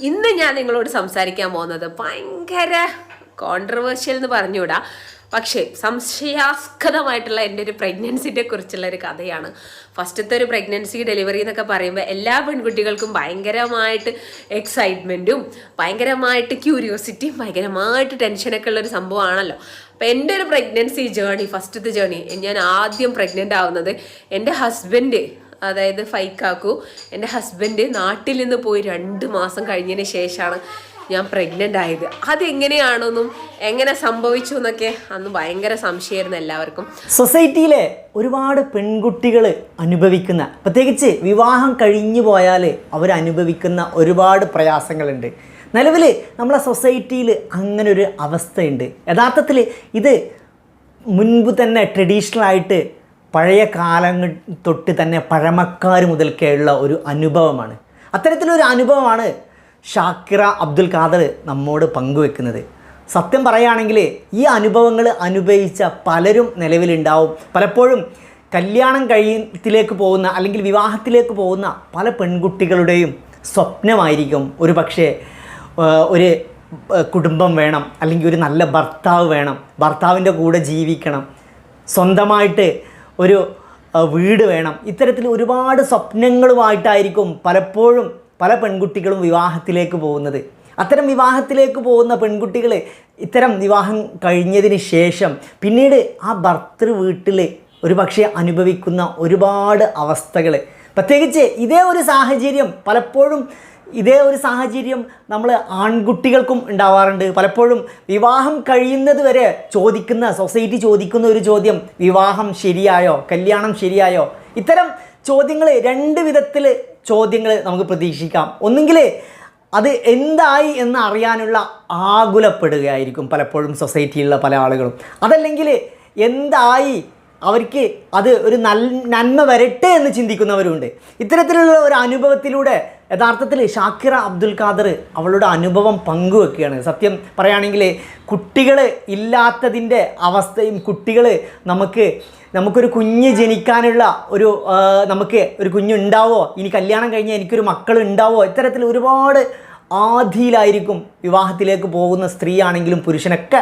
ഇന്ന് ഞാൻ നിങ്ങളോട് സംസാരിക്കാൻ പോകുന്നത് ഭയങ്കര കോൺട്രവേഴ്ഷ്യൽ എന്ന് പറഞ്ഞുകൂടാ. പക്ഷേ സംശയാസ്പദമായിട്ടുള്ള എന്റെ ഒരു പ്രഗ്നൻസിനെ കുറിച്ചുള്ള ഒരു കഥയാണ്. ഫസ്റ്റത്തെ ഒരു പ്രഗ്നൻസി ഡെലിവറി എന്നൊക്കെ പറയുമ്പോൾ എല്ലാ പെൺകുട്ടികൾക്കും ഭയങ്കരമായിട്ട് എക്സൈറ്റ്മെന്റും ഭയങ്കരമായിട്ട് ക്യൂരിയോസിറ്റിയും ഭയങ്കരമായിട്ട് ടെൻഷനൊക്കെ ഉള്ളൊരു സംഭവമാണല്ലോ. അപ്പം എന്റെ ഒരു പ്രഗ്നൻസി ജേണി ഫസ്റ്റത്തെ ജേണി ഞാൻ ആദ്യം പ്രഗ്നന്റ് ആവുന്നത് എന്റെ ഹസ്ബൻഡ് അതായത് ഫൈക്കാക്കു എന്റെ ഹസ്ബൻഡ് നാട്ടിൽ നിന്ന് പോയി രണ്ട് മാസം കഴിഞ്ഞതിന് ശേഷമാണ് ഞാൻ പ്രഗ്നന്റ് ആയത്. അതെങ്ങനെയാണെന്നും എങ്ങനെ സംഭവിച്ചു എന്നൊക്കെ അന്ന് ഭയങ്കര സംശയമായിരുന്നു എല്ലാവർക്കും. സൊസൈറ്റിയിലെ ഒരുപാട് പെൺകുട്ടികൾ അനുഭവിക്കുന്ന പ്രത്യേകിച്ച് വിവാഹം കഴിഞ്ഞു പോയാൽ അവരനുഭവിക്കുന്ന ഒരുപാട് പ്രയാസങ്ങളുണ്ട്. നിലവിൽ നമ്മളെ സൊസൈറ്റിയിൽ അങ്ങനൊരു അവസ്ഥയുണ്ട്. യഥാർത്ഥത്തിൽ ഇത് മുൻപ് തന്നെ ട്രഡീഷണൽ ആയിട്ട് പഴയ കാലങ്ങൾ തൊട്ട് തന്നെ പഴമക്കാർ മുതൽക്കേയുള്ള ഒരു അനുഭവമാണ്. അത്തരത്തിലൊരു അനുഭവമാണ് ഷാക്കിറ അബ്ദുൽ ഖാദർ നമ്മോട് പങ്കുവെക്കുന്നത്. സത്യം പറയുകയാണെങ്കിൽ ഈ അനുഭവങ്ങൾ അനുഭവിച്ച പലരും നിലവിലുണ്ടാവും. പലപ്പോഴും കല്യാണം കഴിയത്തിലേക്ക് പോകുന്ന അല്ലെങ്കിൽ വിവാഹത്തിലേക്ക് പോകുന്ന പല പെൺകുട്ടികളുടെയും സ്വപ്നമായിരിക്കും. ഒരു പക്ഷേ ഒരു കുടുംബം വേണം അല്ലെങ്കിൽ ഒരു നല്ല ഭർത്താവ് വേണം. ഭർത്താവിന്റെ കൂടെ ജീവിക്കണം. സ്വന്തമായിട്ട് ഒരു വീട് വേണം. ഇത്തരത്തിൽ ഒരുപാട് സ്വപ്നങ്ങളുമായിട്ടായിരിക്കും പലപ്പോഴും പല പെൺകുട്ടികളും വിവാഹത്തിലേക്ക് പോകുന്നത്. അത്തരം വിവാഹത്തിലേക്ക് പോകുന്ന പെൺകുട്ടികൾ ഇത്തരം വിവാഹം കഴിഞ്ഞതിന് ശേഷം പിന്നീട് ആ ഭർത്തൃ വീട്ടിൽ ഒരു പക്ഷേ അനുഭവിക്കുന്ന ഒരുപാട് അവസ്ഥകൾ പ്രത്യേകിച്ച് ഇതേ ഒരു സാഹചര്യം പലപ്പോഴും ഇതേ ഒരു സാഹചര്യം നമ്മൾ ആൺകുട്ടികൾക്കും ഉണ്ടാവാറുണ്ട്. പലപ്പോഴും വിവാഹം കഴിയുന്നത് വരെ ചോദിക്കുന്ന സൊസൈറ്റി ചോദിക്കുന്ന ഒരു ചോദ്യം വിവാഹം ശരിയായോ കല്യാണം ശരിയായോ? ഇത്തരം ചോദ്യങ്ങൾ രണ്ട് വിധത്തിൽ ചോദ്യങ്ങൾ നമുക്ക് പ്രതീക്ഷിക്കാം. ഒന്നുകിൽ അത് എന്തായി എന്ന് അറിയാനുള്ള ആകുലപ്പെടുകയായിരിക്കും പലപ്പോഴും സൊസൈറ്റിയിലുള്ള പല ആളുകളും. അതല്ലെങ്കിൽ എന്തായി അവർക്ക് അത് ഒരു നൽ നന്മ വരട്ടെ എന്ന് ചിന്തിക്കുന്നവരുണ്ട്. ഇത്തരത്തിലുള്ള ഒരു അനുഭവത്തിലൂടെ യഥാർത്ഥത്തിൽ ഷാക്കിറ അബ്ദുൽ ഖാദർ അവളുടെ അനുഭവം പങ്കുവെക്കുകയാണ്. സത്യം പറയുകയാണെങ്കിൽ കുട്ടികൾ ഇല്ലാത്തതിന്റെ അവസ്ഥയും കുട്ടികൾ നമുക്ക് നമുക്കൊരു കുഞ്ഞ് ജനിക്കാനുള്ള ഒരു നമുക്ക് ഒരു കുഞ്ഞുണ്ടാവോ? ഇനി കല്യാണം കഴിഞ്ഞാൽ എനിക്കൊരു മക്കൾ ഉണ്ടാവോ ഇത്തരത്തിൽ ഒരുപാട് ആധിയിലായിരിക്കും വിവാഹത്തിലേക്ക് പോകുന്ന സ്ത്രീയാണെങ്കിലും പുരുഷനൊക്കെ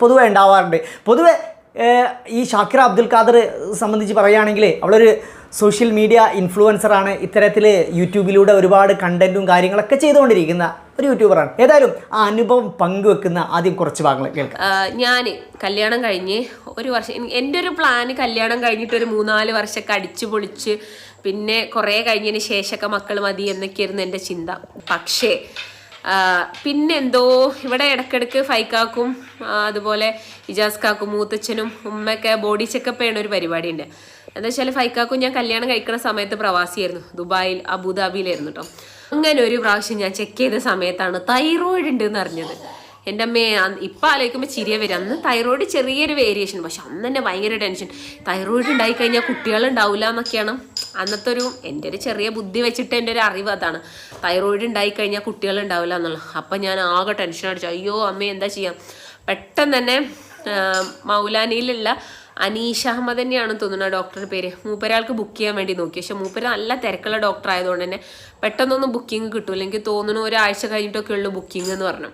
പൊതുവെ ഉണ്ടാവാറുണ്ട്. പൊതുവെ ഈ ഷാക്കിറ അബ്ദുൽ ഖാദർ സംബന്ധിച്ച് പറയുകയാണെങ്കിൽ അവളൊരു സോഷ്യൽ മീഡിയ ഇൻഫ്ലുവൻസറാണ് ഇത്തരത്തിൽ യൂട്യൂബിലൂടെ ഒരുപാട് കണ്ടന്റും കാര്യങ്ങളൊക്കെ ചെയ്തുകൊണ്ടിരിക്കുന്ന ഒരു യൂട്യൂബറാണ്. ഏതായാലും ആ അനുഭവം പങ്കുവെക്കുന്ന ആദ്യം കുറച്ച് ഭാഗങ്ങൾ കേൾക്കാം. ഞാൻ കല്യാണം കഴിഞ്ഞ് ഒരു വർഷം എന്റെ ഒരു പ്ലാന് കല്യാണം കഴിഞ്ഞിട്ട് ഒരു മൂന്നാൽ വർഷമൊക്കെ അടിച്ചു പൊളിച്ച് പിന്നെ കുറേ കഴിഞ്ഞതിന് ശേഷമൊക്കെ മക്കൾ മതി എന്നൊക്കെയായിരുന്നു എന്റെ ചിന്ത. പക്ഷേ പിന്നെന്തോ ഇവിടെ ഇടക്കിടക്ക് ഫൈക്കാക്കും അതുപോലെ ഇജാസ് കാക്കും മൂത്തച്ഛനും ഉമ്മയൊക്കെ ബോഡി ചെക്കപ്പ് ചെയ്യണ ഒരു പരിപാടിയുണ്ട്. എന്താ വെച്ചാൽ ഫൈക്കാക്കും ഞാൻ കല്യാണം കഴിക്കുന്ന സമയത്ത് പ്രവാസിയായിരുന്നു. ദുബായിൽ അബുദാബിയിലായിരുന്നു കേട്ടോ അങ്ങനെ ഒരു പ്രാവശ്യം ഞാൻ ചെക്ക് ചെയ്ത സമയത്താണ് തൈറോയിഡ് ഉണ്ട് എന്ന് അറിഞ്ഞത് എന്റെ അമ്മയെ ഇപ്പം ആലോചിക്കുമ്പോൾ ചിരിയ വരും. അന്ന് തൈറോയിഡ് ചെറിയൊരു വേരിയേഷൻ പക്ഷെ അന്ന് തന്നെ ഭയങ്കര ടെൻഷൻ തൈറോയിഡ് ഉണ്ടായി കഴിഞ്ഞാൽ കുട്ടികൾ ഉണ്ടാവില്ല എന്നൊക്കെയാണ് അന്നത്തെ ഒരു എന്റെ ഒരു ചെറിയ ബുദ്ധി വെച്ചിട്ട് എന്റെ ഒരു അറിവ് അതാണ്. തൈറോയിഡ് ഉണ്ടായി കഴിഞ്ഞാൽ കുട്ടികൾ ഉണ്ടാവില്ല എന്നുള്ളത് അപ്പം ഞാൻ ആകെ ടെൻഷൻ അടിച്ചു. അയ്യോ അമ്മ എന്താ ചെയ്യാം? പെട്ടെന്ന് തന്നെ മൗലാനിയിലുള്ള അനീഷ അഹമ്മദ് തന്നെയാണ് തോന്നുന്നത് ഡോക്ടറുടെ പേര്. മൂപ്പരാൾക്ക് ബുക്ക് ചെയ്യാൻ വേണ്ടി നോക്കി. പക്ഷെ മൂപ്പര് നല്ല തിരക്കുള്ള ഡോക്ടർ ആയതുകൊണ്ട് തന്നെ പെട്ടെന്നൊന്നും ബുക്കിംഗ് കിട്ടൂല. എനിക്ക് തോന്നുന്നു ഒരാഴ്ച കഴിഞ്ഞിട്ടൊക്കെ ഉള്ളു ബുക്കിംഗ് എന്ന് പറഞ്ഞു.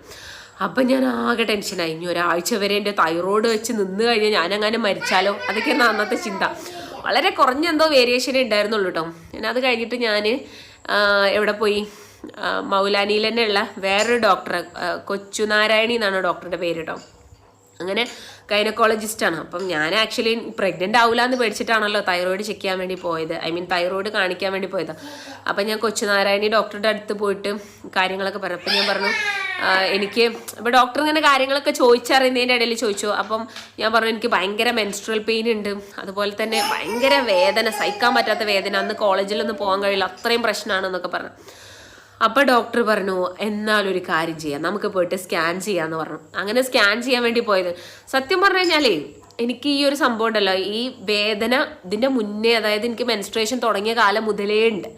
അപ്പം ഞാൻ ആകെ ടെൻഷനായി ഇനി ഒരാഴ്ച വരെ എന്റെ തൈറോയ്ഡ് വെച്ച് നിന്ന് കഴിഞ്ഞാൽ ഞാനങ്ങനെ മരിച്ചാലോ? അതൊക്കെയാണ് അന്നത്തെ ചിന്ത. വളരെ കുറഞ്ഞ എന്തോ വേരിയേഷനേ ഉണ്ടായിരുന്നുള്ളൂ കേട്ടോ ഞാൻ അത് കഴിഞ്ഞിട്ട് ഞാൻ എവിടെ പോയി? മൗലാനിയിൽ തന്നെയുള്ള വേറൊരു ഡോക്ടർ കൊച്ചുനാരായണി എന്നാണ് ഡോക്ടറുടെ പേര് കേട്ടോ അങ്ങനെ ഗൈനക്കോളജിസ്റ്റാണ് അപ്പം ഞാൻ ആക്ച്വലി പ്രഗ്നന്റ് ആവില്ല എന്ന് പേടിച്ചിട്ടാണല്ലോ തൈറോയിഡ് ചെക്ക് ചെയ്യാൻ വേണ്ടി പോയത്. ഐ മീൻ തൈറോയിഡ് കാണിക്കാൻ വേണ്ടി പോയത്. അപ്പം ഞാൻ കൊച്ചുനാരായണി ഡോക്ടറുടെ അടുത്ത് പോയിട്ട് കാര്യങ്ങളൊക്കെ പറഞ്ഞു. അപ്പം ഞാൻ പറഞ്ഞു എനിക്ക് ഇപ്പോൾ ഡോക്ടർ ഇങ്ങനെ കാര്യങ്ങളൊക്കെ ചോദിച്ചറിയുന്നതിന്റെ ഇടയിൽ ചോദിച്ചു. അപ്പം ഞാൻ പറഞ്ഞു എനിക്ക് ഭയങ്കര മെൻസ്ട്രൽ പെയിൻ ഉണ്ട്. അതുപോലെ തന്നെ ഭയങ്കര വേദന സഹിക്കാൻ പറ്റാത്ത വേദന. അന്ന് കോളേജിലൊന്നും പോകാൻ കഴിയില്ല. അത്രയും പ്രശ്നമാണെന്നൊക്കെ പറഞ്ഞു. അപ്പോൾ ഡോക്ടർ പറഞ്ഞു എന്നാലൊരു കാര്യം ചെയ്യാം. നമുക്ക് പോയിട്ട് സ്കാൻ ചെയ്യാന്ന് പറഞ്ഞു. അങ്ങനെ സ്കാൻ ചെയ്യാൻ വേണ്ടി പോയത്. സത്യം പറഞ്ഞു കഴിഞ്ഞാലേ എനിക്ക് ഈ ഒരു സംഭവം ഉണ്ടല്ലോ. ഈ വേദന ഇതിന്റെ മുന്നേ അതായത് എനിക്ക് മെൻസ്ട്രേഷൻ തുടങ്ങിയ കാലം മുതലേ ഉണ്ട്.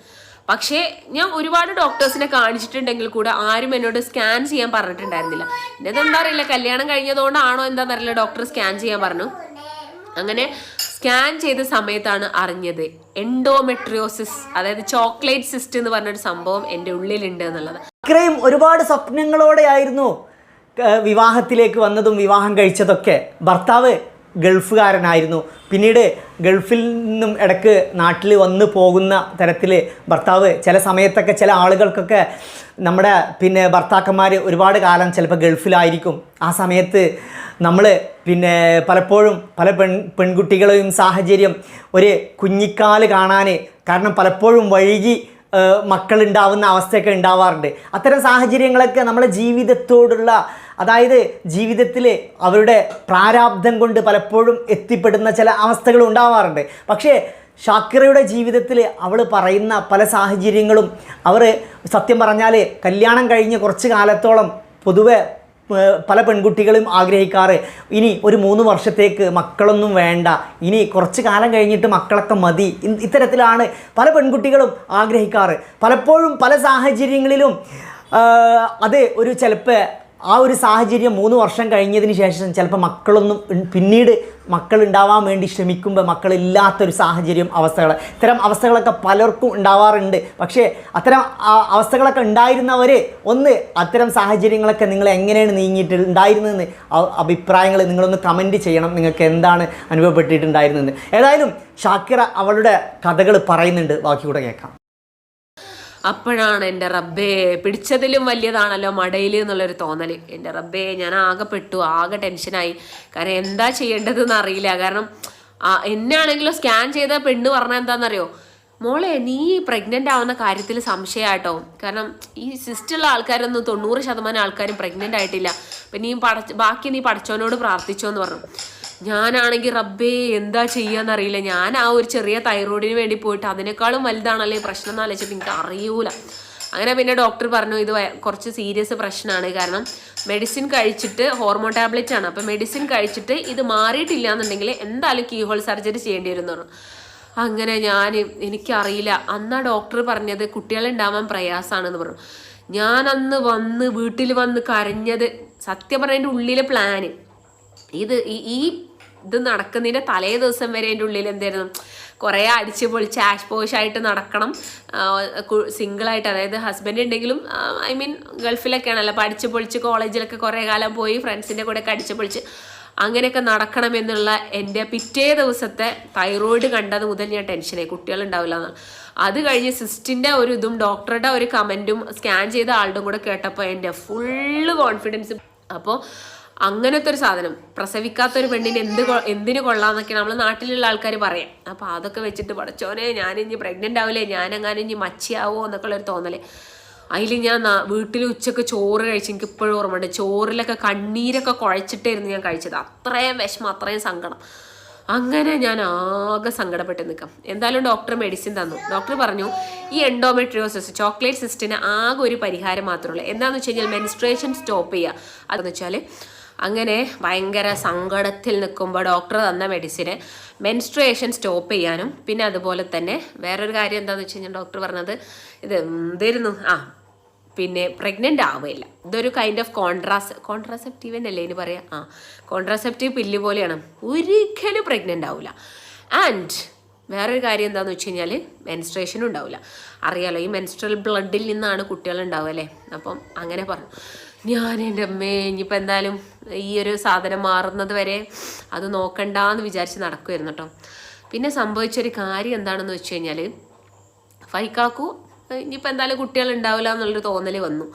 പക്ഷേ ഞാൻ ഒരുപാട് ഡോക്ടേഴ്സിനെ കാണിച്ചിട്ടുണ്ടെങ്കിൽ കൂടെ ആരും എന്നോട് സ്കാൻ ചെയ്യാൻ പറഞ്ഞിട്ടുണ്ടായിരുന്നില്ല. പിന്നെ ഇതെന്താ അറിയില്ല കല്യാണം കഴിഞ്ഞതുകൊണ്ടാണോ എന്താണെന്നറിയില്ല ഡോക്ടർ സ്കാൻ ചെയ്യാൻ പറഞ്ഞു. അങ്ങനെ സ്കാൻ ചെയ്ത സമയത്താണ് അറിഞ്ഞത്. എൻഡോമെട്രിയോസിസ് അതായത് ചോക്ലേറ്റ് സിസ്റ്റ് എന്ന് പറഞ്ഞൊരു സംഭവം എന്റെ ഉള്ളിലുണ്ട് എന്നുള്ളത്. ഇത്രയും ഒരുപാട് സ്വപ്നങ്ങളോടെ ആയിരുന്നു വിവാഹത്തിലേക്ക് വന്നതും വിവാഹം കഴിച്ചതൊക്കെ. ഭർത്താവ് ഗൾഫുകാരനായിരുന്നു. പിന്നീട് ഗൾഫിൽ നിന്നും ഇടയ്ക്ക് നാട്ടിൽ വന്ന് പോകുന്ന തരത്തിൽ ഭർത്താവ് ചില സമയത്തൊക്കെ ചില ആളുകൾക്കൊക്കെ നമ്മുടെ പിന്നെ ഭർത്താക്കന്മാർ ഒരുപാട് കാലം ചിലപ്പോൾ ഗൾഫിലായിരിക്കും. ആ സമയത്ത് നമ്മൾ പിന്നെ പലപ്പോഴും പല പെൺ പെൺകുട്ടികളെയും സാഹചര്യം ഒരു കുഞ്ഞിക്കാൽ കാണാൻ കാരണം പലപ്പോഴും വഴുകി മക്കളുണ്ടാവുന്ന അവസ്ഥയൊക്കെ ഉണ്ടാവാറുണ്ട്. അത്തരം സാഹചര്യങ്ങളൊക്കെ നമ്മുടെ ജീവിതത്തോടുള്ള അതായത് ജീവിതത്തിൽ അവരുടെ പ്രാരാബ്ധം കൊണ്ട് പലപ്പോഴും എത്തിപ്പെടുന്ന ചില അവസ്ഥകൾ ഉണ്ടാവാറുണ്ട്. പക്ഷേ ഷാക്കിറയുടെ ജീവിതത്തിൽ അവൾ പറയുന്ന പല സാഹചര്യങ്ങളും അവർ സത്യം പറഞ്ഞാൽ കല്യാണം കഴിഞ്ഞ് കുറച്ച് കാലത്തോളം പൊതുവെ പല പെൺകുട്ടികളും ആഗ്രഹിക്കാറ്. ഇനി ഒരു മൂന്ന് വർഷത്തേക്ക് മക്കളൊന്നും വേണ്ട. ഇനി കുറച്ച് കാലം കഴിഞ്ഞിട്ട് മക്കളൊക്കെ മതി. ഇത്തരത്തിലാണ് പല പെൺകുട്ടികളും ആഗ്രഹിക്കാറ്. പലപ്പോഴും പല സാഹചര്യങ്ങളിലും അത് ഒരു ചിലപ്പോൾ ആ ഒരു സാഹചര്യം മൂന്ന് വർഷം കഴിഞ്ഞതിന് ശേഷം ചിലപ്പോൾ മക്കളൊന്നും പിന്നീട് മക്കൾ ഉണ്ടാവാൻ വേണ്ടി ശ്രമിക്കുമ്പോൾ മക്കളില്ലാത്തൊരു സാഹചര്യം അവസ്ഥകൾ ഇത്തരം അവസ്ഥകളൊക്കെ പലർക്കും ഉണ്ടാവാറുണ്ട്. പക്ഷേ അത്തരം അവസ്ഥകളൊക്കെ ഉണ്ടായിരുന്നവർ ഒന്ന് അത്തരം സാഹചര്യങ്ങളൊക്കെ നിങ്ങൾ എങ്ങനെയാണ് നീങ്ങിയിട്ട് ഉണ്ടായിരുന്നതെന്ന് അഭിപ്രായങ്ങൾ നിങ്ങളൊന്ന് കമന്റ് ചെയ്യണം. നിങ്ങൾക്ക് എന്താണ് അനുഭവപ്പെട്ടിട്ടുണ്ടായിരുന്നത്? ഏതായാലും ഷാക്കിറ അവളുടെ കഥകൾ പറയുന്നുണ്ട്. ബാക്കി കൂടെ കേൾക്കാം. അപ്പോഴാണ് എന്റെ റബ്ബേ പിടിച്ചതിലും വലിയതാണല്ലോ മടയിൽ എന്നുള്ളൊരു തോന്നൽ എന്റെ റബ്ബേ ഞാൻ ആകെ പെട്ടു ആകെ ടെൻഷനായി. കാരണം എന്താ ചെയ്യേണ്ടതെന്ന് അറിയില്ല. കാരണം ആ, എന്നെ സ്കാൻ ചെയ്ത പെണ്ണ് പറഞ്ഞാൽ എന്താണെന്നറിയോ മോളെ നീ പ്രഗ്നന്റ് ആവുന്ന കാര്യത്തിൽ സംശയമായിട്ടോ കാരണം ഈ സിസ്റ്റുള്ള ആൾക്കാരൊന്നും തൊണ്ണൂറ് ശതമാനം ആൾക്കാരും പ്രഗ്നന്റ് ആയിട്ടില്ല. അപ്പം നീ പടച്ച ബാക്കി നീ പഠിച്ചവനോട് പ്രാർത്ഥിച്ചോ എന്ന് പറഞ്ഞു. ഞാനാണെങ്കിൽ റബ്ബേ എന്താ ചെയ്യാന്ന് അറിയില്ല ഞാൻ ആ ഒരു ചെറിയ തൈറോയിഡിന് വേണ്ടി പോയിട്ട് അതിനേക്കാളും വലുതാണല്ലേ പ്രശ്നം എന്ന് ആലോചിച്ചപ്പോൾ എനിക്ക് അറിയൂല. അങ്ങനെ പിന്നെ ഡോക്ടർ പറഞ്ഞു ഇത് കുറച്ച് സീരിയസ് പ്രശ്നമാണ് കാരണം മെഡിസിൻ കഴിച്ചിട്ട് ഹോർമോൺ ടാബ്ലറ്റ് ആണ്. അപ്പം മെഡിസിൻ കഴിച്ചിട്ട് ഇത് മാറിയിട്ടില്ല എന്നുണ്ടെങ്കിൽ എന്തായാലും കീഹോൾ സർജറി ചെയ്യേണ്ടി വരും പറഞ്ഞു. അങ്ങനെ ഞാൻ എനിക്കറിയില്ല. അന്ന് ഡോക്ടർ പറഞ്ഞത് കുട്ടികളുണ്ടാവാൻ പ്രയാസമാണെന്ന് പറഞ്ഞു. ഞാൻ അന്ന് വന്ന് വീട്ടിൽ വന്ന് കരഞ്ഞത് സത്യം പറഞ്ഞതിന്റെ ഉള്ളിലെ പ്ലാന് ഇത് ഈ ഇത് നടക്കുന്നതിന്റെ തലേ ദിവസം വരെ എന്റെ ഉള്ളിൽ എന്തായിരുന്നു? കുറേ അടിച്ച് പൊളിച്ച് ആഷ് പോഷായിട്ട് നടക്കണം. സിംഗിളായിട്ട് അതായത് ഹസ്ബൻഡ് ഉണ്ടെങ്കിലും ഐ മീൻ ഗൾഫിലൊക്കെയാണല്ലോ. അപ്പോൾ അടിച്ച് പൊളിച്ച് കോളേജിലൊക്കെ കുറേ കാലം പോയി ഫ്രണ്ട്സിന്റെ കൂടെ ഒക്കെ അടിച്ച് പൊളിച്ച് അങ്ങനെയൊക്കെ നടക്കണമെന്നുള്ള എന്റെ പിറ്റേ ദിവസത്തെ തൈറോയിഡ് കണ്ടത് മുതൽ ഞാൻ ടെൻഷനായി കുട്ടികളുണ്ടാവില്ല എന്നാണ് അത് കഴിഞ്ഞ് സിസ്റ്റിന്റെ ഒരു ഇതും ഡോക്ടറുടെ ഒരു കമന്റും സ്കാൻ ചെയ്ത ആളുടെ കൂടെ കേട്ടപ്പോൾ എന്റെ ഫുള്ള് കോൺഫിഡൻസ് അപ്പോൾ അങ്ങനത്തെ ഒരു സാധനം. പ്രസവിക്കാത്ത ഒരു പെണ്ണിന് എന്ത് എന്തിന് കൊള്ളാന്നൊക്കെ നമ്മൾ നാട്ടിലുള്ള ആൾക്കാർ പറയാം. അപ്പോൾ അതൊക്കെ വെച്ചിട്ട് പഠിച്ചോനെ ഞാനിഞ്ഞ് പ്രഗ്നന്റ് ആവില്ലേ ഞാനെങ്ങാനും ഇനി മച്ചിയാവോ എന്നൊക്കെ ഉള്ളൊരു തോന്നൽ. അതിൽ ഞാൻ വീട്ടിൽ ഉച്ചയ്ക്ക് ചോറ് കഴിച്ച് എനിക്ക് ഇപ്പോഴും ഓർമ്മയുണ്ട്. ചോറിലൊക്കെ കണ്ണീരൊക്കെ കുഴച്ചിട്ടായിരുന്നു ഞാൻ കഴിച്ചത്. അത്രയും വിഷമം അത്രയും സങ്കടം. അങ്ങനെ ഞാൻ ആകെ സങ്കടപ്പെട്ട് നിൽക്കാം. എന്തായാലും ഡോക്ടർ മെഡിസിൻ തന്നു. ഡോക്ടർ പറഞ്ഞു ഈ എൻഡോമെട്രിയോസിസ് ചോക്ലേറ്റ് സിസ്റ്റിന് ആകെ ഒരു പരിഹാരം മാത്രമേ ഉള്ളൂ. എന്താണെന്ന് വെച്ച് കഴിഞ്ഞാൽ മെൻസ്ട്രേഷൻ സ്റ്റോപ്പ് ചെയ്യുക അതെന്ന് വെച്ചാൽ അങ്ങനെ ഭയങ്കര സങ്കടത്തിൽ നിൽക്കുമ്പോൾ ഡോക്ടർ തന്ന മെഡിസിന് മെൻസ്ട്രേഷൻ സ്റ്റോപ്പ് ചെയ്യാനും പിന്നെ അതുപോലെ തന്നെ വേറൊരു കാര്യം എന്താണെന്ന് വെച്ച് കഴിഞ്ഞാൽ ഡോക്ടർ പറഞ്ഞത് ഇത് എന്തായിരുന്നു ആ പിന്നെ പ്രഗ്നന്റ് ആവുകയില്ല. ഇതൊരു കൈൻഡ് ഓഫ് കോൺട്രാസ് കോൺട്രാസെപ്റ്റീവ് എന്നല്ലേ ഇനി പറയാം? ആ കോൺട്രാസെപ്റ്റീവ് പില്ല് പോലെയാണ്. ഒരിക്കലും പ്രഗ്നന്റ് ആവില്ല ആൻഡ് വേറൊരു കാര്യം എന്താണെന്ന് വെച്ച് കഴിഞ്ഞാൽ മെൻസ്ട്രേഷനും ഉണ്ടാവില്ല അറിയാലോ ഈ മെൻസ്ട്രൽ ബ്ലഡിൽ നിന്നാണ് കുട്ടികൾ ഉണ്ടാവുക അല്ലേ? അപ്പം അങ്ങനെ പറഞ്ഞു. ഞാൻ എന്റെ അമ്മേ ഇനിയിപ്പോൾ എന്തായാലും ഈ ഒരു സാധനം മാറുന്നത് വരെ അത് നോക്കണ്ടെന്ന് വിചാരിച്ച് നടക്കുമായിരുന്നു കേട്ടോ പിന്നെ സംഭവിച്ചൊരു കാര്യം എന്താണെന്ന് വെച്ച് കഴിഞ്ഞാൽ ഫൈക്കാക്കു ഇനിയിപ്പോൾ എന്തായാലും കുട്ടികൾ ഉണ്ടാവില്ല എന്നുള്ളൊരു തോന്നൽ വന്നു.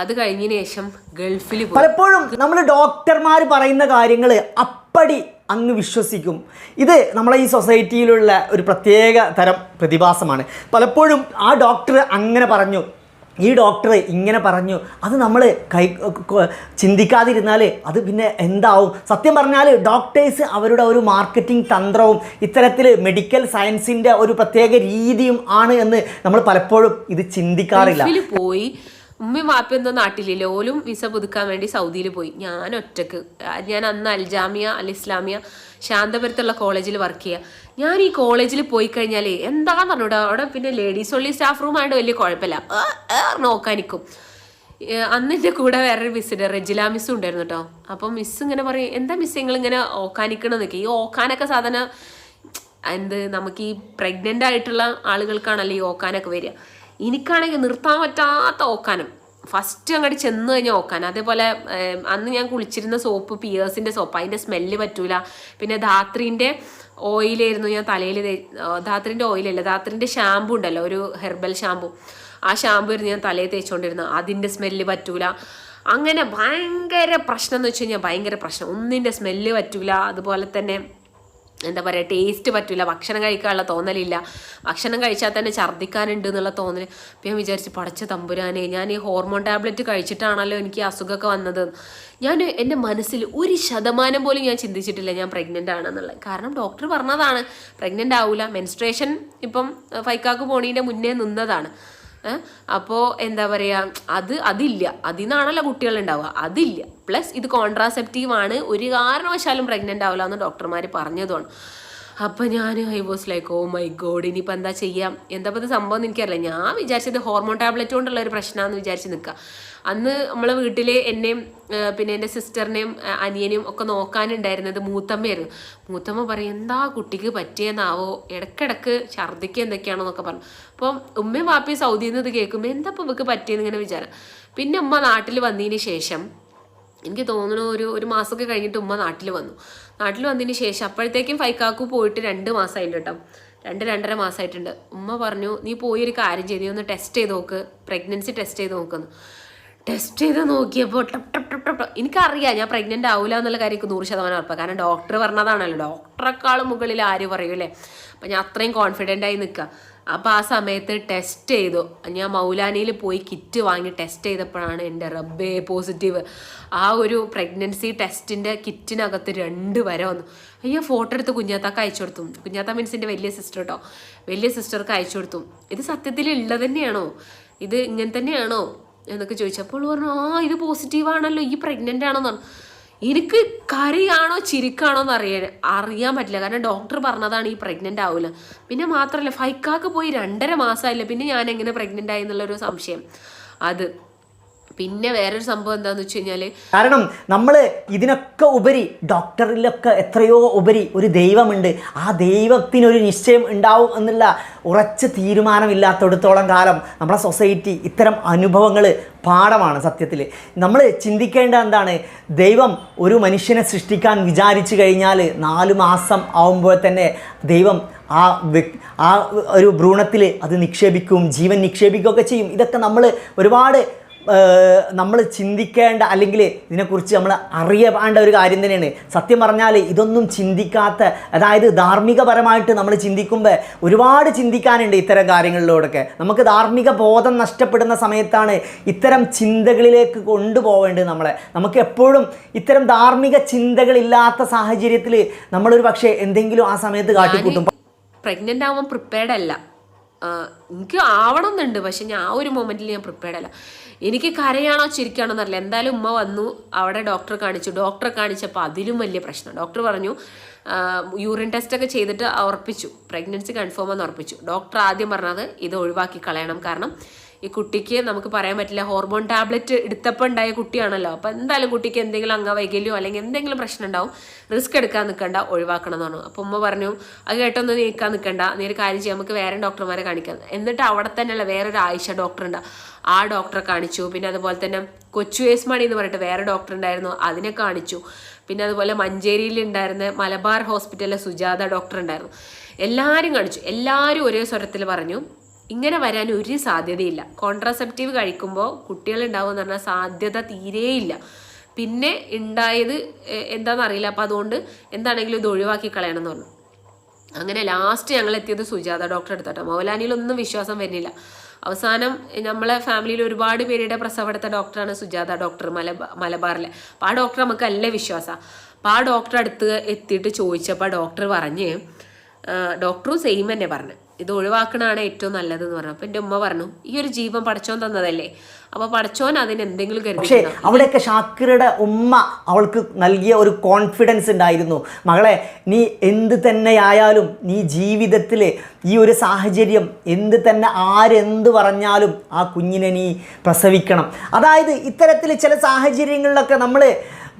അത് കഴിഞ്ഞതിന് ശേഷം ഗൾഫിൽ പലപ്പോഴും നമ്മൾ ഡോക്ടർമാർ പറയുന്ന കാര്യങ്ങൾ അപ്പടി അങ്ങ് വിശ്വസിക്കും. ഇത് നമ്മളെ ഈ സൊസൈറ്റിയിലുള്ള ഒരു പ്രത്യേക തരം പ്രതിഭാസമാണ്. പലപ്പോഴും ആ ഡോക്ടർ അങ്ങനെ പറഞ്ഞു. ഈ ഡോക്ടർ ഇങ്ങനെ പറഞ്ഞു അത് നമ്മൾ കൈ ചിന്തിക്കാതിരുന്നാൽ അത് പിന്നെ എന്താവും? സത്യം പറഞ്ഞാൽ ഡോക്ടേഴ്സ് അവരുടെ ഒരു മാർക്കറ്റിംഗ് തന്ത്രവും ഇത്തരത്തിൽ മെഡിക്കൽ സയൻസിന്റെ ഒരു പ്രത്യേക രീതിയും ആണ് എന്ന് നമ്മൾ പലപ്പോഴും ഇത് ചിന്തിക്കാറില്ല. പോയി ഉമ്മയും എന്തോ നാട്ടിലില്ല. ഓലും വിസ പുതുക്കാൻ വേണ്ടി സൗദിയിൽ പോയി. ഞാൻ ഒറ്റയ്ക്ക്. ഞാൻ അന്ന് അൽജാമിയ അൽ ഇസ്ലാമിയ ശാന്തപുരത്തുള്ള കോളേജിൽ വർക്ക് ചെയ്യുക ഞാൻ ഈ കോളേജിൽ പോയി കഴിഞ്ഞാൽ എന്താന്ന് പറഞ്ഞൂടാ അവിടെ പിന്നെ ലേഡീസ് ഓൺലി സ്റ്റാഫ് റൂം ആയിട്ട് വലിയ കുഴപ്പമില്ല. നോക്കാനിക്കും അന്ന് എന്റെ കൂടെ വേറൊരു മിസ്സിന് റെജില മിസ്സും ഉണ്ടായിരുന്നു കേട്ടോ. അപ്പം മിസ് ഇങ്ങനെ പറയും എന്താ മിസ് നിങ്ങൾ ഇങ്ങനെ ഓക്കാനിക്കണമെന്നൊക്കെ ഈ ഓക്കാനൊക്കെ സാധനം എന്ത് നമുക്ക് ഈ പ്രഗ്നന്റ് ആയിട്ടുള്ള ആളുകൾക്കാണല്ലോ ഈ ഓക്കാനൊക്കെ വരിക. എനിക്കാണെങ്കിൽ നിർത്താൻ പറ്റാത്ത ഓക്കാനം. ഫസ്റ്റ് അങ്ങോട്ട് ചെന്ന് കഴിഞ്ഞാൽ ഓക്കാൻ അതേപോലെ അന്ന് ഞാൻ കുളിച്ചിരുന്ന സോപ്പ് പിയേഴ്സിന്റെ സോപ്പ് അതിന്റെ സ്മെല്ല് പറ്റൂല. പിന്നെ ധാത്രീന്റെ ഓയിലായിരുന്നു ഞാൻ തലയിൽ ധാത്രീന്റെ ഓയിലല്ല ധാത്രീന്റെ ഷാമ്പു ഉണ്ടല്ലോ ഒരു ഹെർബൽ ഷാമ്പു. ആ ഷാമ്പു ആയിരുന്നു ഞാൻ തലയിൽ തേച്ചുകൊണ്ടിരുന്നത് അതിന്റെ സ്മെല്ല് പറ്റൂല. അങ്ങനെ ഭയങ്കര പ്രശ്നം എന്ന് വെച്ച് കഴിഞ്ഞാൽ ഭയങ്കര പ്രശ്നം. ഒന്നിന്റെ സ്മെല്ല് പറ്റൂല. അതുപോലെ തന്നെ എന്താ പറയുക ടേസ്റ്റ് പറ്റില്ല ഭക്ഷണം കഴിക്കാനുള്ള തോന്നലില്ല. ഭക്ഷണം കഴിച്ചാൽ തന്നെ ഛർദ്ദിക്കാനുണ്ട് എന്നുള്ള തോന്നൽ അപ്പം ഞാൻ വിചാരിച്ചു പടച്ച തമ്പുരാനെ ഞാൻ ഈ ഹോർമോൺ ടാബ്ലറ്റ് കഴിച്ചിട്ടാണല്ലോ എനിക്ക് അസുഖമൊക്കെ വന്നത്. ഞാൻ എന്റെ മനസ്സിൽ ഒരു ശതമാനം പോലും ഞാൻ ചിന്തിച്ചിട്ടില്ല ഞാൻ പ്രഗ്നന്റ് ആണെന്നുള്ളത്. കാരണം ഡോക്ടർ പറഞ്ഞതാണ് പ്രഗ്നന്റ് ആവില്ല മെൻസ്ട്രേഷൻ ഇപ്പം ഫൈക്കാക്ക് പോണീന്റെ മുന്നേ നിന്നതാണ്. അപ്പോൾ എന്താ പറയുക അത് അതില്ല. അതിൽ നിന്നാണല്ലോ കുട്ടികൾ ഉണ്ടാവുക അതില്ല. പ്ലസ് ഇത് കോൺട്രാസെപ്റ്റീവ് ആണ്. ഒരു കാരണവശാലും പ്രഗ്നന്റ് ആവില്ല എന്ന് ഡോക്ടർമാർ പറഞ്ഞതുമാണ്. അപ്പം ഞാൻ I was like oh my God ഇനിയിപ്പോൾ എന്താ ചെയ്യാം? എന്താ സംഭവം എന്ന് എനിക്കറിയില്ല. ഞാൻ വിചാരിച്ചത് ഹോർമോൺ ടാബ്ലറ്റ് കൊണ്ടുള്ള ഒരു പ്രശ്നമാണെന്ന് വിചാരിച്ച് നിൽക്കുക അന്ന് നമ്മളെ വീട്ടിൽ എന്നെയും പിന്നെ എന്റെ സിസ്റ്ററിനെയും അനിയനെയും ഒക്കെ നോക്കാനുണ്ടായിരുന്നത് മൂത്തമ്മയായിരുന്നു. മൂത്തമ്മ പറയും എന്താ കുട്ടിക്ക് പറ്റിയെന്നാവോ? ഇടക്കിടക്ക് ഛർദ്ദിക്കുക എന്തൊക്കെയാണെന്നൊക്കെ പറഞ്ഞു. അപ്പം ഉമ്മയും വാപ്പയും സൗദിയിൽ നിന്ന് ഇത് കേൾക്കുമ്പോൾ എന്താ ഇപ്പോൾ ഇവക്ക് പറ്റിയെന്ന് ഇങ്ങനെ വിചാരം. പിന്നെ ഉമ്മ നാട്ടിൽ വന്നതിന് ശേഷം എനിക്ക് തോന്നുന്നു ഒരു ഒരു മാസമൊക്കെ കഴിഞ്ഞിട്ട് ഉമ്മ നാട്ടിൽ വന്നു. നാട്ടിൽ വന്നതിന് ശേഷം അപ്പോഴത്തേക്കും ഫൈക്കാക്കു പോയിട്ട് രണ്ട് മാസമായിട്ടുണ്ട് കേട്ടോ. രണ്ട് രണ്ടര മാസമായിട്ടുണ്ട്. ഉമ്മ പറഞ്ഞു നീ പോയി ഒരു കാര്യം ചെയ്ത് ഒന്ന് ടെസ്റ്റ് ചെയ്ത് നോക്ക്. പ്രഗ്നൻസി ടെസ്റ്റ് ചെയ്ത് നോക്കുന്നു. ടെസ്റ്റ് ചെയ്ത് നോക്കിയപ്പോൾ ടപ് ടപ് ടപ് ടപ് എനിക്കറിയാം ഞാൻ പ്രഗ്നന്റ് ആവില്ല എന്നുള്ള കാര്യം എനിക്ക് നൂറ് ശതമാനം ഉറപ്പാണ് കാരണം ഡോക്ടർ പറഞ്ഞതാണല്ലോ. ഡോക്ടറെക്കാളും മുകളിൽ ആര് പറയൂലേ അപ്പം ഞാൻ അത്രയും കോൺഫിഡന്റ് ആയി നിൽക്കുക അപ്പോൾ ആ സമയത്ത് ടെസ്റ്റ് ചെയ്തു. ഞാൻ മൗലാനിയിൽ പോയി കിറ്റ് വാങ്ങി ടെസ്റ്റ് ചെയ്തപ്പോഴാണ് എന്റെ റബ്ബേ പോസിറ്റീവ് ആ ഒരു പ്രഗ്നൻസി ടെസ്റ്റിന്റെ കിറ്റിനകത്ത് രണ്ട് വരെ വന്നു. അയ്യോ ഫോട്ടോ എടുത്ത് കുഞ്ഞാത്താക്ക് അയച്ചു കൊടുത്തു. കുഞ്ഞാത്ത മീൻസ് എന്റെ വലിയ സിസ്റ്റർ കേട്ടോ വലിയ സിസ്റ്റർക്ക് അയച്ചു കൊടുത്തു. ഇത് സത്യത്തിൽ ഉള്ളത് തന്നെയാണോ? ഇത് ഇങ്ങനെ തന്നെയാണോ? എന്നൊക്കെ ചോദിച്ചപ്പോൾ പറഞ്ഞു ആ ഇത് പോസിറ്റീവ് ആണല്ലോ. ഈ പ്രഗ്നന്റ് ആണെന്നാണ്. എനിക്ക് കരയാണോ ചിരിക്കാണോ എന്ന് അറിയാൻ അറിയാൻ പറ്റില്ല. കാരണം ഡോക്ടർ പറഞ്ഞതാണ് ഈ പ്രഗ്നന്റ് ആവില്ല പിന്നെ മാത്രമല്ല ഫൈക്കാക്ക് പോയി രണ്ടര മാസമായില്ല പിന്നെ ഞാൻ എങ്ങനെ പ്രഗ്നന്റ് ആയി എന്നുള്ളൊരു സംശയം. അത് പിന്നെ വേറൊരു സംഭവം എന്താന്ന് വെച്ച് കഴിഞ്ഞാൽ കാരണം നമ്മൾ ഇതിനൊക്കെ ഉപരി ഡോക്ടറിലൊക്കെ എത്രയോ ഉപരി ഒരു ദൈവമുണ്ട്. ആ ദൈവത്തിനൊരു നിശ്ചയം ഉണ്ടാവും എന്നുള്ള ഉറച്ച തീരുമാനമില്ലാത്തടത്തോളം കാലം നമ്മളെ സൊസൈറ്റി ഇത്തരം അനുഭവങ്ങൾ പാഠമാണ് സത്യത്തിൽ നമ്മൾ ചിന്തിക്കേണ്ട എന്താണ്? ദൈവം ഒരു മനുഷ്യനെ സൃഷ്ടിക്കാൻ വിചാരിച്ചു കഴിഞ്ഞാൽ നാല് മാസം ആവുമ്പോൾ തന്നെ ദൈവം ആ ആ ഒരു ഭ്രൂണത്തിൽ അത് നിക്ഷേപിക്കും ജീവൻ നിക്ഷേപിക്കുകയൊക്കെ ചെയ്യും. ഇതൊക്കെ നമ്മൾ ഒരുപാട് നമ്മൾ ചിന്തിക്കേണ്ട അല്ലെങ്കിൽ ഇതിനെക്കുറിച്ച് നമ്മൾ അറിയേണ്ട ഒരു കാര്യം തന്നെയാണ്. സത്യം പറഞ്ഞാൽ ഇതൊന്നും ചിന്തിക്കാത്ത അതായത് ധാർമ്മികപരമായിട്ട് നമ്മൾ ചിന്തിക്കുമ്പോൾ ഒരുപാട് ചിന്തിക്കാനുണ്ട് ഇത്തരം കാര്യങ്ങളിലൂടെയൊക്കെ. നമുക്ക് ധാർമ്മിക ബോധം നഷ്ടപ്പെടുന്ന സമയത്താണ് ഇത്തരം ചിന്തകളിലേക്ക് കൊണ്ടുപോകേണ്ടത് നമ്മളെ. നമുക്ക് എപ്പോഴും ഇത്തരം ധാർമ്മിക ചിന്തകളില്ലാത്ത സാഹചര്യത്തിൽ നമ്മളൊരു പക്ഷേ എന്തെങ്കിലും ആ സമയത്ത് കാട്ടിക്കൂട്ടും. പ്രഗ്നന്റ് ആവുമ്പോൾ പ്രിപ്പയർഡ് അല്ല. എനിക്ക് ആവണം എന്നുണ്ട് പക്ഷെ ഞാൻ ആ ഒരു മൊമെന്റിൽ ഞാൻ പ്രിപ്പയർഡ് അല്ല. എനിക്ക് കരയാണോ ചിരിക്കാണോ എന്നറിയില്ല എന്തായാലും ഉമ്മ വന്നു അവിടെ ഡോക്ടറെ കാണിച്ചു. ഡോക്ടറെ കാണിച്ചപ്പോൾ അതിലും വലിയ പ്രശ്നം. ഡോക്ടർ പറഞ്ഞു യൂറിൻ ടെസ്റ്റ് ഒക്കെ ചെയ്തിട്ട് ഉറപ്പിച്ചു. പ്രഗ്നൻസി കൺഫേം എന്ന് ഉറപ്പിച്ചു. ഡോക്ടർ ആദ്യം പറഞ്ഞത് ഇത് ഒഴിവാക്കി കളയണം. കാരണം ഈ കുട്ടിക്ക് നമുക്ക് പറയാൻ പറ്റില്ല. ഹോർമോൺ ടാബ്ലറ്റ് എടുത്തപ്പോൾ ഉണ്ടായ കുട്ടിയാണല്ലോ. അപ്പോൾ എന്തായാലും കുട്ടിക്ക് എന്തെങ്കിലും അംഗവൈകല്യോ അല്ലെങ്കിൽ എന്തെങ്കിലും പ്രശ്നം ഉണ്ടാവും റിസ്ക് എടുക്കാൻ നിൽക്കണ്ട ഒഴിവാക്കണം എന്നാണ്. അപ്പോൾ ഉമ്മ പറഞ്ഞു അത് കേട്ടൊന്നും നീക്കാൻ നിൽക്കണ്ട നീ ഒരു കാര്യം ചെയ്യാം നമുക്ക് വേറെ ഡോക്ടർമാരെ കാണിക്കാം. എന്നിട്ട് അവിടെ തന്നെയുള്ള വേറൊരു ആയിഷ ഡോക്ടർ ഉണ്ട്. ആ ഡോക്ടറെ കാണിച്ചു. പിന്നെ അതുപോലെ തന്നെ കൊച്ചു മണി എന്ന് പറഞ്ഞിട്ട് വേറെ ഡോക്ടർ ഉണ്ടായിരുന്നു. അതിനെ കാണിച്ചു. പിന്നെ അതുപോലെ മഞ്ചേരിയിൽ ഉണ്ടായിരുന്ന മലബാർ ഹോസ്പിറ്റലിലെ സുജാത ഡോക്ടർ ഉണ്ടായിരുന്നു. എല്ലാവരും കാണിച്ചു. എല്ലാവരും ഒരേ സ്വരത്തിൽ പറഞ്ഞു ഇങ്ങനെ വരാൻ ഒരു സാധ്യതയില്ല. കോൺട്രാസെപ്റ്റീവ് കഴിക്കുമ്പോൾ എന്ന് പറഞ്ഞാൽ സാധ്യത തീരെയില്ല. പിന്നെ ഉണ്ടായത് എന്താണെന്നറിയില്ല അപ്പോൾ അതുകൊണ്ട് എന്താണെങ്കിലും ഇത് ഒഴിവാക്കി കളയണം എന്ന് പറഞ്ഞു. അങ്ങനെ ലാസ്റ്റ് ഞങ്ങൾ എത്തിയത് സുജാത ഡോക്ടറെ എടുത്തോട്ടെ മൗലാനിയിലൊന്നും വിശ്വാസം വരുന്നില്ല. അവസാനം നമ്മളെ ഫാമിലിയിൽ ഒരുപാട് പേരുടെ പ്രസവെടുത്ത ഡോക്ടറാണ് സുജാത ഡോക്ടർ മലബാ മലബാറിലെ. അപ്പോൾ ആ ഡോക്ടർ നമുക്ക് നല്ല വിശ്വാസമാണ് അപ്പോൾ ആ ഡോക്ടറെ അടുത്ത് എത്തിയിട്ട് ചോദിച്ചപ്പോൾ ഡോക്ടർ പറഞ്ഞ് ഡോക്ടറും സെയിം തന്നെ പറഞ്ഞു. ഇത് ഒഴിവാക്കണതാണ് ഏറ്റവും നല്ലത് എന്ന് പറഞ്ഞു. അപ്പൊ എന്റെ ഉമ്മ പറഞ്ഞു ഈ ഒരു ജീവൻ പടച്ചോൻ തന്നതല്ലേ? അപ്പൊ പടച്ചോൻ അതിന് എന്തെങ്കിലും പക്ഷേ അവിടെയൊക്കെ ഷാക്കിറയുടെ ഉമ്മ അവൾക്ക് നൽകിയ ഒരു കോൺഫിഡൻസ് ഉണ്ടായിരുന്നു. മകളെ നീ എന്ത് തന്നെയായാലും നീ ജീവിതത്തിൽ ഈ ഒരു സാഹചര്യം എന്ത് തന്നെ ആരെന്ത് പറഞ്ഞാലും ആ കുഞ്ഞിനെ നീ പ്രസവിക്കണം. അതായത് ഇത്തരത്തിൽ ചില സാഹചര്യങ്ങളിലൊക്കെ നമ്മൾ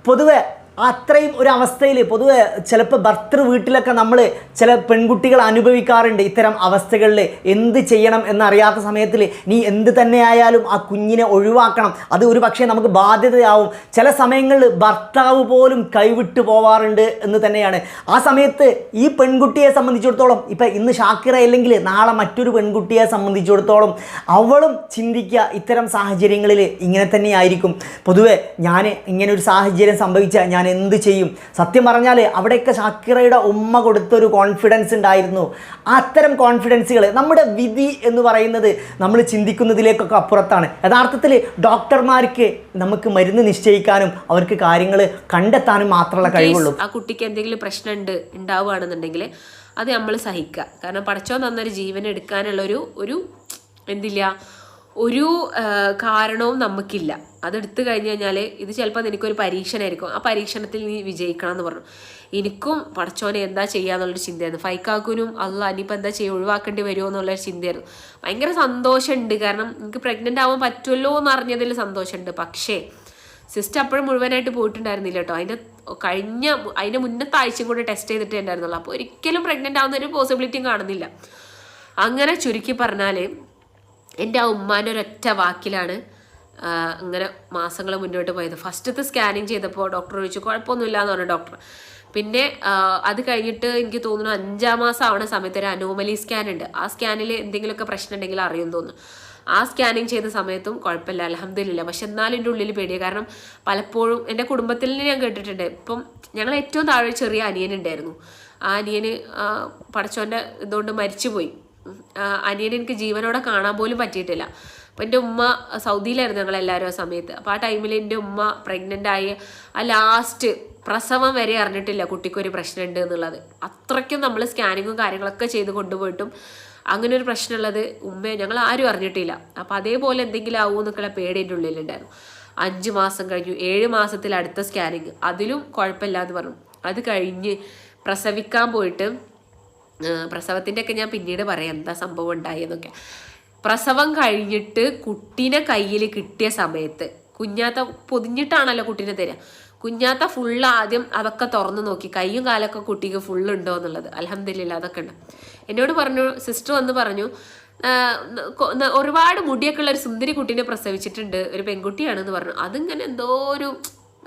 പൊതുവെ അത്രയും ഒരു അവസ്ഥയിൽ പൊതുവെ ചിലപ്പോൾ ഭർത്തൃ വീട്ടിലൊക്കെ നമ്മൾ ചില പെൺകുട്ടികൾ അനുഭവിക്കാറുണ്ട് ഇത്തരം അവസ്ഥകളിൽ എന്ത് ചെയ്യണം എന്നറിയാത്ത സമയത്തിൽ നീ എന്ത് തന്നെയായാലും ആ കുഞ്ഞിനെ ഒഴിവാക്കണം. അത് ഒരു പക്ഷേ നമുക്ക് ബാധ്യതയാവും. ചില സമയങ്ങളിൽ ഭർത്താവ് പോലും കൈവിട്ടു പോവാറുണ്ട് എന്ന് തന്നെയാണ്. ആ സമയത്ത് ഈ പെൺകുട്ടിയെ സംബന്ധിച്ചിടത്തോളം ഇപ്പം ഇന്ന് ഷാക്കിറ അല്ലെങ്കിൽ നാളെ മറ്റൊരു പെൺകുട്ടിയെ സംബന്ധിച്ചിടത്തോളം അവളും ചിന്തിക്കുക ഇത്തരം സാഹചര്യങ്ങളിൽ ഇങ്ങനെ തന്നെയായിരിക്കും. പൊതുവെ ഞാൻ ഇങ്ങനെ ഒരു സാഹചര്യം സംഭവിച്ചാൽ ഞാൻ എന്ത് ചെയ്യും? സത്യം പറഞ്ഞാൽ അവിടെയൊക്കെ ഷാക്കിറയുടെ ഉമ്മ കൊടുത്തൊരു കോൺഫിഡൻസ് ഉണ്ടായിരുന്നു. അത്തരം കോൺഫിഡൻസുകൾ നമ്മുടെ വിധി എന്ന് പറയുന്നത് നമ്മൾ ചിന്തിക്കുന്നതിലേക്കൊക്കെ അപ്പുറത്താണ്. യഥാർത്ഥത്തിൽ ഡോക്ടർമാർക്ക് നമുക്ക് മരുന്ന് നിശ്ചയിക്കാനും അവർക്ക് കാര്യങ്ങൾ കണ്ടെത്താനും മാത്രമുള്ള കഴിവുള്ളൂ. ആ കുട്ടിക്ക് എന്തെങ്കിലും പ്രശ്നമുണ്ട് ഉണ്ടാവുകയാണെന്നുണ്ടെങ്കിൽ അത് നമ്മൾ സഹിക്കുക. കാരണം പഠിച്ചോ തന്നൊരു ജീവൻ എടുക്കാനുള്ളൊരു ഒരു എന്തില്ല? ഒരു കാരണവും നമുക്കില്ല. അതെടുത്തു കഴിഞ്ഞ് കഴിഞ്ഞാൽ ഇത് ചിലപ്പോൾ നിനക്കൊരു പരീക്ഷണമായിരിക്കും ആ പരീക്ഷണത്തിൽ നീ വിജയിക്കണം എന്ന് പറഞ്ഞു. എനിക്കും പഠിച്ചോനെ എന്താ ചെയ്യാന്നുള്ളൊരു ചിന്തയായിരുന്നു. ഫൈക്കാക്കുനും അല്ല ഇനിയിപ്പോൾ എന്താ ചെയ്യുക ഒഴിവാക്കേണ്ടി വരുമോ എന്നുള്ളൊരു ചിന്തയായിരുന്നു. ഭയങ്കര സന്തോഷമുണ്ട്. കാരണം എനിക്ക് പ്രഗ്നന്റ് ആവാൻ പറ്റുമല്ലോ എന്ന് അറിഞ്ഞതിൽ സന്തോഷമുണ്ട്. പക്ഷേ സിസ്റ്റർ അപ്പോഴും മുഴുവനായിട്ട് പോയിട്ടുണ്ടായിരുന്നില്ല കേട്ടോ. അതിന്റെ കഴിഞ്ഞ അതിന്റെ മുന്നത്തെ ആഴ്ചയും കൂടെ ടെസ്റ്റ് ചെയ്തിട്ടേ ഉണ്ടായിരുന്നുള്ളൂ. അപ്പോൾ ഒരിക്കലും പ്രഗ്നന്റ് ആവുന്ന ഒരു പോസിബിലിറ്റിയും കാണുന്നില്ല. അങ്ങനെ ചുരുക്കി പറഞ്ഞാൽ എന്റെ ആ ഉമ്മാന്റെ ഒരൊറ്റ വാക്കിലാണ് അങ്ങനെ മാസങ്ങൾ മുന്നോട്ട് പോയത്. ഫസ്റ്റത്തെ സ്കാനിങ് ചെയ്തപ്പോൾ ഡോക്ടർ ചോദിച്ചു കുഴപ്പമൊന്നുമില്ല എന്ന് പറഞ്ഞു ഡോക്ടർ പിന്നെ അത് കഴിഞ്ഞിട്ട് എനിക്ക് തോന്നുന്നു അഞ്ചാം മാസം ആവണ സമയത്ത് ഒരു അനോമലി സ്കാൻ ഉണ്ട്. ആ സ്കാനിൽ എന്തെങ്കിലുമൊക്കെ പ്രശ്നം ഉണ്ടെങ്കിൽ അറിയും തോന്നുന്നു. ആ സ്കാനിങ് ചെയ്ത സമയത്തും കുഴപ്പമില്ല അലഹമില്ല പക്ഷെ എന്നാലും എന്റെ ഉള്ളിൽ പേടിയ. കാരണം പലപ്പോഴും എന്റെ കുടുംബത്തിൽ ഞാൻ കേട്ടിട്ടുണ്ട്. ഇപ്പം ഞങ്ങൾ ഏറ്റവും താഴെ ചെറിയ അനിയനുണ്ടായിരുന്നു ആ അനിയന് പടച്ചോന്റെ ഇതുകൊണ്ട് മരിച്ചുപോയി. അനിയനെ എനിക്ക് ജീവനോടെ കാണാൻ പോലും പറ്റിയിട്ടില്ല. അപ്പം എന്റെ ഉമ്മ സൗദിയിലായിരുന്നു ഞങ്ങളെല്ലാവരും ആ സമയത്ത്. അപ്പോൾ ആ ടൈമിൽ എന്റെ ഉമ്മ പ്രഗ്നന്റ് ആയി. ആ ലാസ്റ്റ് പ്രസവം വരെ അറിഞ്ഞിട്ടില്ല കുട്ടിക്കൊരു പ്രശ്നമുണ്ട് എന്നുള്ളത്. അത്രയ്ക്കും നമ്മൾ സ്കാനിങ്ങും കാര്യങ്ങളൊക്കെ ചെയ്ത് കൊണ്ടുപോയിട്ടും അങ്ങനെ ഒരു പ്രശ്നമുള്ളത് ഉമ്മയെ ഞങ്ങൾ ആരും അറിഞ്ഞിട്ടില്ല. അപ്പോൾ അതേപോലെ എന്തെങ്കിലും ആവുമോ എന്നൊക്കെയുള്ള പേടി എന്റെ ഉള്ളിലുണ്ടായിരുന്നു. അഞ്ച് മാസം കഴിഞ്ഞു. ഏഴ് മാസത്തിൽ അടുത്ത സ്കാനിങ് അതിലും കുഴപ്പമില്ല എന്ന് പറഞ്ഞു. അത് കഴിഞ്ഞ് പ്രസവിക്കാൻ പോയിട്ട് പ്രസവത്തിന്റെ ഒക്കെ ഞാൻ പിന്നീട് പറയാം. എന്താ സംഭവം ഉണ്ടായെന്നൊക്കെ. പ്രസവം കഴിഞ്ഞിട്ട് കുട്ടീനെ കയ്യിൽ കിട്ടിയ സമയത്ത് കുഞ്ഞാത്ത പൊതിഞ്ഞിട്ടാണല്ലോ കുട്ടീനെ തരിക. കുഞ്ഞാത്ത ഫുൾ ആദ്യം അതൊക്കെ തുറന്നു നോക്കി. കൈയും കാലൊക്കെ കുട്ടിക്ക് ഫുൾ ഉണ്ടോ എന്നുള്ളത്. അലഹമില്ല അതൊക്കെ ഉണ്ട്. എന്നോട് പറഞ്ഞു സിസ്റ്റർ വന്ന് പറഞ്ഞു "ആ, ന- കൊ- ഒരുപാട് മുടിയൊക്കെ ഉള്ള ഒരു സുന്ദരി കുട്ടീനെ പ്രസവിച്ചിട്ടുണ്ട്. ഒരു പെൺകുട്ടിയാണെന്ന് പറഞ്ഞു. അതിങ്ങനെ എന്തോ ഒരു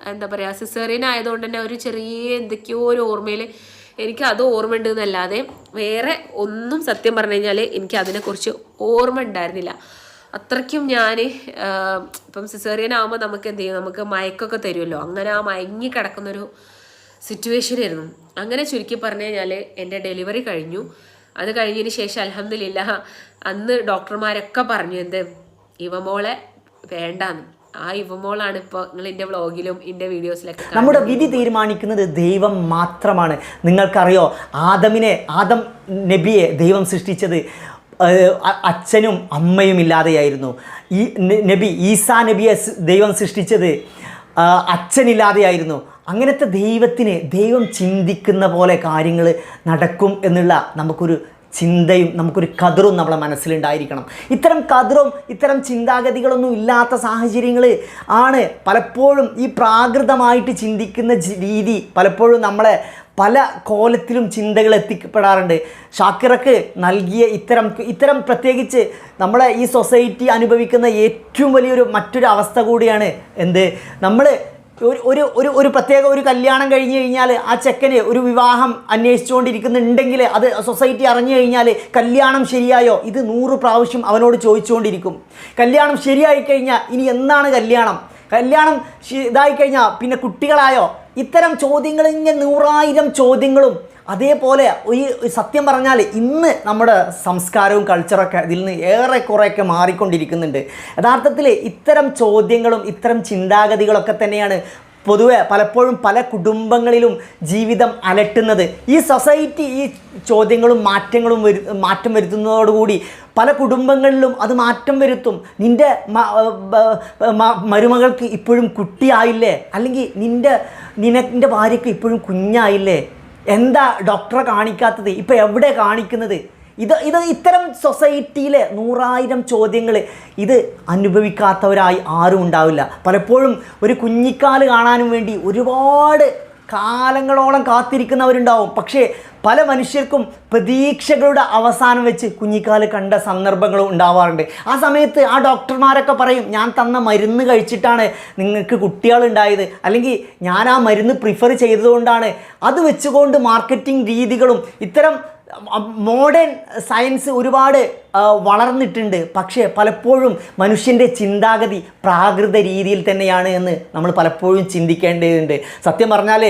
എന്താ പറയുക സിസേറിയൻ ആയതുകൊണ്ട് തന്നെ ഒരു ചെറിയ എന്തൊക്കെയോ ഒരു ഓർമ്മയിൽ എനിക്ക് അത് ഓർമ്മ ഉണ്ട് എന്നല്ലാതെ വേറെ ഒന്നും സത്യം പറഞ്ഞു കഴിഞ്ഞാൽ എനിക്ക് അതിനെക്കുറിച്ച് ഓർമ്മ ഉണ്ടായിരുന്നില്ല. അത്രയ്ക്കും ഞാൻ ഇപ്പം സിസേറിയൻ ആകുമ്പോൾ നമുക്ക് എന്ത് ചെയ്യും നമുക്ക് മയക്കൊക്കെ തരുമല്ലോ. അങ്ങനെ ആ മയങ്ങി കിടക്കുന്നൊരു സിറ്റുവേഷൻ ആയിരുന്നു അങ്ങനെ ചുരുക്കി പറഞ്ഞു കഴിഞ്ഞാൽ എന്റെ ഡെലിവറി കഴിഞ്ഞു. അത് കഴിഞ്ഞതിന് ശേഷം അലഹമില്ല അന്ന് ഡോക്ടർമാരൊക്കെ പറഞ്ഞു എന്ത്? ഇവമോളെ വേണ്ടാന്ന്. ആ ഇവമോളാണ് ഇപ്പോൾ നിങ്ങൾ എന്റെ വ്ളോഗിലും എന്റെ വീഡിയോസിലൊക്കെ. നമ്മുടെ വിധി തീരുമാനിക്കുന്നത് ദൈവം മാത്രമാണ്. നിങ്ങൾക്കറിയോ ആദമിനെ ആദം നബിയെ ദൈവം സൃഷ്ടിച്ചത് അച്ഛനും അമ്മയും ഇല്ലാതെയായിരുന്നു. ഈ നബി ഈസാ നബിയെ ദൈവം സൃഷ്ടിച്ചത് അച്ഛനില്ലാതെയായിരുന്നു. അങ്ങനത്തെ ദൈവത്തിന് ദൈവം ചിന്തിക്കുന്ന പോലെ കാര്യങ്ങൾ നടക്കും എന്നുള്ള നമുക്കൊരു ചിന്തയും നമുക്കൊരു കതിറും നമ്മളെ മനസ്സിലുണ്ടായിരിക്കണം. ഇത്തരം കതിറും ഇത്തരം ചിന്താഗതികളൊന്നും ഇല്ലാത്ത സാഹചര്യങ്ങൾ ആണ് പലപ്പോഴും ഈ പ്രാകൃതമായിട്ട് ചിന്തിക്കുന്ന രീതി പലപ്പോഴും നമ്മളെ പല കോലത്തിലും ചിന്തകൾ എത്തിക്കപ്പെടാറുണ്ട്. ഷാക്കിറക്ക് നൽകിയ ഇത്തരം ഇത്തരം പ്രത്യേകിച്ച് നമ്മളെ ഈ സൊസൈറ്റി അനുഭവിക്കുന്ന ഏറ്റവും വലിയൊരു മറ്റൊരു അവസ്ഥ കൂടിയാണ് എന്ത്? നമ്മൾ ഒരു ഒരു ഒരു ഒരു പ്രത്യേക ഒരു കല്യാണം കഴിഞ്ഞ് കഴിഞ്ഞാൽ ആ ചെക്കന് ഒരു വിവാഹം അന്വേഷിച്ചുകൊണ്ടിരിക്കുന്നുണ്ടെങ്കിൽ അത് സൊസൈറ്റി അറിഞ്ഞു കഴിഞ്ഞാൽ കല്യാണം ശരിയായോ? ഇത് നൂറ് പ്രാവശ്യം അവനോട് ചോദിച്ചുകൊണ്ടിരിക്കും. കല്യാണം ശരിയായി കഴിഞ്ഞാൽ ഇനി എന്താണ് കല്യാണം? കല്യാണം ഇതായി കഴിഞ്ഞാൽ പിന്നെ കുട്ടികളായോ? ഇത്തരം ചോദ്യങ്ങൾ ഇങ്ങനെ നൂറായിരം ചോദ്യങ്ങളും അതേപോലെ ഈ സത്യം പറഞ്ഞാൽ ഇന്ന് നമ്മുടെ സംസ്കാരവും കൾച്ചറൊക്കെ ഇതിൽ നിന്ന് ഏറെ കുറേയൊക്കെ മാറിക്കൊണ്ടിരിക്കുന്നുണ്ട്. യഥാർത്ഥത്തിൽ ഇത്തരം ചോദ്യങ്ങളും ഇത്തരം ചിന്താഗതികളൊക്കെ തന്നെയാണ് പൊതുവെ പലപ്പോഴും പല കുടുംബങ്ങളിലും ജീവിതം അലട്ടുന്നത്. ഈ സൊസൈറ്റി ഈ ചോദ്യങ്ങളും മാറ്റങ്ങളും വരു മാറ്റം വരുത്തുന്നതോടുകൂടി പല കുടുംബങ്ങളിലും അത് മാറ്റം വരുത്തും. നിന്റെ മരുമകൾക്ക് ഇപ്പോഴും കുട്ടിയായില്ലേ? അല്ലെങ്കിൽ നിന്റെ നിനക്കിന്റെ ഭാര്യയ്ക്ക് ഇപ്പോഴും കുഞ്ഞായില്ലേ? എന്താ ഡോക്ടറെ കാണിക്കാത്തത്? ഇപ്പം എവിടെ കാണിക്കുന്നത്? ഇത് ഇത് ഇത്തരം സൊസൈറ്റിയിലെ നൂറായിരം ചോദ്യങ്ങൾ ഇത് അനുഭവിക്കാത്തവരായി ആരും ഉണ്ടാവില്ല. പലപ്പോഴും ഒരു കുഞ്ഞിക്കാൽ കാണാനും വേണ്ടി ഒരുപാട് കാലങ്ങളോളം കാത്തിരിക്കുന്നവരുണ്ടാവും. പക്ഷേ പല മനുഷ്യർക്കും പ്രതീക്ഷകളുടെ അവസാനം വെച്ച് കുഞ്ഞിക്കാൽ കണ്ട സന്ദർഭങ്ങളും ഉണ്ടാവാറുണ്ട്. ആ സമയത്ത് ആ ഡോക്ടർമാരൊക്കെ പറയും ഞാൻ തന്ന മരുന്ന് കഴിച്ചിട്ടാണ് നിങ്ങൾക്ക് കുട്ടികളുണ്ടായത്. അല്ലെങ്കിൽ ഞാൻ ആ മരുന്ന് പ്രിഫർ ചെയ്തതുകൊണ്ടാണ്. അത് വെച്ചുകൊണ്ട് മാർക്കറ്റിംഗ് രീതികളും ഇത്തരം മോഡേൺ സയൻസ് ഒരുപാട് വളർന്നിട്ടുണ്ട്. പക്ഷേ പലപ്പോഴും മനുഷ്യന്റെ ചിന്താഗതി പ്രാകൃത രീതിയിൽ തന്നെയാണ് എന്ന് നമ്മൾ പലപ്പോഴും ചിന്തിക്കേണ്ടതുണ്ട്. സത്യം പറഞ്ഞാൽ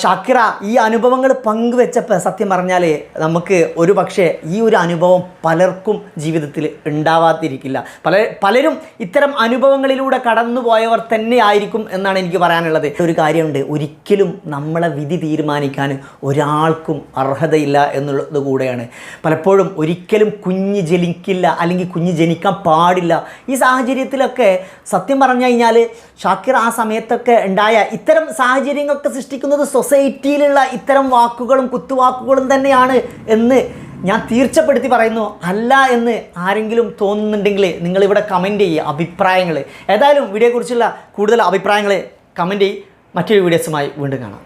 ഷാക്കിറ ഈ അനുഭവങ്ങൾ പങ്കുവെച്ചപ്പോൾ സത്യം പറഞ്ഞാൽ നമുക്ക് ഒരു പക്ഷേ ഈ ഒരു അനുഭവം പലർക്കും ജീവിതത്തിൽ ഉണ്ടാവാതിരിക്കില്ല. പല പലരും ഇത്തരം അനുഭവങ്ങളിലൂടെ കടന്നുപോയവർ തന്നെ ആയിരിക്കും എന്നാണ് എനിക്ക് പറയാനുള്ളത്. ഒരു കാര്യമുണ്ട് ഒരിക്കലും നമ്മളെ വിധി തീരുമാനിക്കാൻ ഒരാൾക്കും അർഹതയില്ല എന്നുള്ളത് കൂടെയാണ്. പലപ്പോഴും ഒരിക്കലും കുഞ്ഞ് ജനിക്കില്ല അല്ലെങ്കിൽ കുഞ്ഞ് ജനിക്കാൻ പാടില്ല. ഈ സാഹചര്യത്തിലൊക്കെ സത്യം പറഞ്ഞു കഴിഞ്ഞാൽ ഷാക്കിർ ആ സമയത്തൊക്കെ ഉണ്ടായ ഇത്തരം സാഹചര്യങ്ങളൊക്കെ സൃഷ്ടിക്കുന്നത് സൊസൈറ്റിയിലുള്ള ഇത്തരം വാക്കുകളും കുത്തുവാക്കുകളും തന്നെയാണ് എന്ന് ഞാൻ തീർച്ചപ്പെടുത്തി പറയുന്നു. അല്ല എന്ന് ആരെങ്കിലും തോന്നുന്നുണ്ടെങ്കിൽ നിങ്ങളിവിടെ കമന്റ് ചെയ്യുക അഭിപ്രായങ്ങൾ ഏതായാലും വീഡിയോയെക്കുറിച്ചുള്ള കൂടുതൽ അഭിപ്രായങ്ങൾ കമന്റ് ചെയ്യും. മറ്റൊരു വീഡിയോസുമായി വീണ്ടും കാണാം.